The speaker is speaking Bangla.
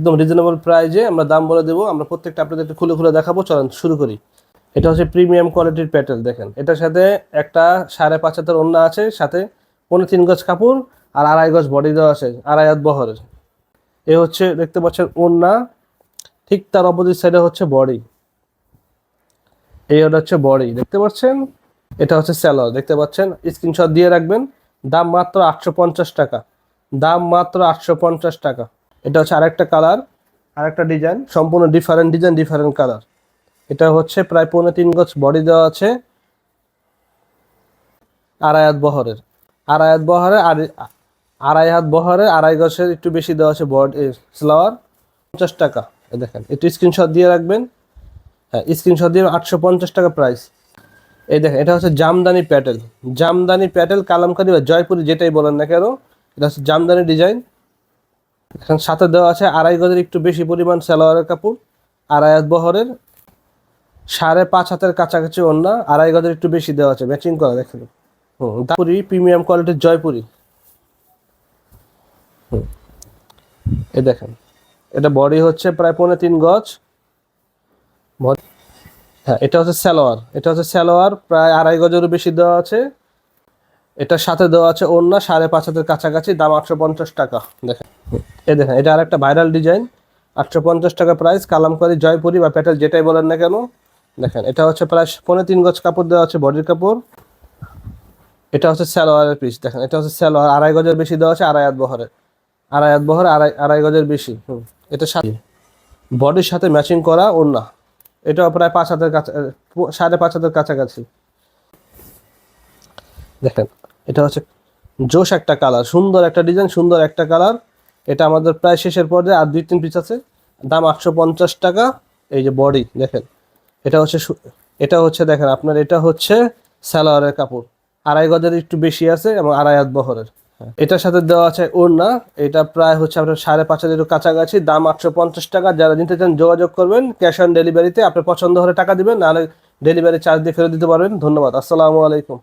একদম রিজনেবল প্রাইজে আমরা দাম বলে দেবো। আমরা প্রত্যেকটা আপনাদের খুলে খুলে দেখাবো। চলেন শুরু করি। এটা হচ্ছে প্রিমিয়াম কোয়ালিটির প্যাটেল দেখেন। এটার সাথে একটা সাড়ে পাঁচ হাতের ওন্না আছে, সাথে পনেরো তিন গজ কাপড় আর আড়াই গজ বডি দেওয়া আছে, আড়াই হাত বহরের। এ হচ্ছে, দেখতে পাচ্ছেন ওন্না ঠিক তার অপোজিট সাইডে হচ্ছে বডি এই হচ্ছে বডি দেখতে পাচ্ছেন? এটা হচ্ছে স্যালোয়ার দেখতে পাচ্ছেন? স্ক্রিনশট দিয়ে রাখবেন। দাম মাত্র আটশো পঞ্চাশ টাকা। দাম মাত্র আটশো পঞ্চাশ টাকা। এটা হচ্ছে আরেকটা কালার আরেকটা ডিজাইন সম্পূর্ণ ডিফারেন্ট ডিজাইন ডিফারেন্ট কালার এটা হচ্ছে প্রায় পৌনে তিন গজ বডি দেওয়া আছে আড়াই হাত বহরের। আড়াই হাত বহরে আড়াই- আড়াই হাত বহরে আড়াই গজের একটু বেশি দেওয়া আছে বড স্লাওয়ার পঞ্চাশ টাকা দেখেন একটু স্ক্রিনশট দিয়ে রাখবেন। হ্যাঁ স্ক্রিনশট দিয়ে আটশো পঞ্চাশ টাকা প্রাইস এই দেখেন এটা হচ্ছে জামদানি প্যাটেল। জামদানি প্যাটেল কালামকারি বা জয়পুরি যেটাই বলেন না কেন এটা হচ্ছে জামদানি ডিজাইন এখন সাথে দেওয়া আছে আড়াই গজের একটু বেশি পরিমাণ সালোয়ারের কাপড়, আড়াই হাত বহরের, সাড়ে পাঁচ হাতের কাছাকাছি ওন্না আড়াই গজের একটু বেশি দেওয়া আছে ম্যাচিং করা, দেখেন। হুম, দাপুরি প্রিমিয়াম কোয়ালিটির জয়পুরি। হুম, এই দেখেন, এটা বডি হচ্ছে প্রায় পৌনে তিন গজ। হ্যাঁ এটা হচ্ছে সালোয়ার, এটা হচ্ছে সালোয়ার, প্রায় আড়াই গজেরও বেশি দেওয়া আছে। এটার সাথে দেওয়া আছে ওন্না সাড়ে পাঁচ হাতের কাছাকাছি, দাম আটশো পঞ্চাশ টাকা। দেখেন। এ দেখেন, এটা আরেকটা ভাইরাল ডিজাইন, আটশো পঞ্চাশ টাকা প্রাইস কালামকারি, জয়পুরি বা প্যাটেল যেটাই বলেন না কেন। দেখেন, এটা হচ্ছে প্রায় পনেরো তিন গজ কাপড় দেওয়া আছে বডির কাপড়। এটা হচ্ছে স্যালোয়ারের পিস দেখেন, এটা হচ্ছে স্যালোয়ার আড়াই গজের বেশি দেওয়া আছে, আড়াই হাত বহরে। আড়াই হাত বহরে, আড়াই আড়াই গজের বেশি, হুম। এটা সাথে বডির সাথে ম্যাচিং করা ওন্না এটাও প্রায় পাঁচ হাতের কাছা সাড়ে পাঁচ হাতের কাছাকাছি। দেখেন এটা হচ্ছে জোশ একটা কালার, সুন্দর একটা ডিজাইন, সুন্দর একটা কালার। এটা আমাদের প্রায় শেষের পর্যায়ে, আর দুই তিন পিস আছে। দাম আটশো পঞ্চাশ টাকা। এই যে বডি দেখেন। এটা হচ্ছে এটা হচ্ছে দেখেন, আপনার এটা হচ্ছে সালোয়ারের কাপড়। আড়াই গজের একটু বেশি আছে এবং আড়াই হাত বহরের। এটার সাথে দেওয়া আছে ওড়না। এটা প্রায় হচ্ছে আপনার সাড়ে পাঁচ হাজারের কাছাকাছি। দাম আটশো পঞ্চাশ টাকা। যারা নিতে চান যোগাযোগ করবেন। ক্যাশ অন ডেলিভারিতে আপনার পছন্দ হলে টাকা দিবেন। নাহলে ডেলিভারি চার্জ দিয়ে ফেরত দিতে পারবেন। ধন্যবাদ। আসসালামু আলাইকুম।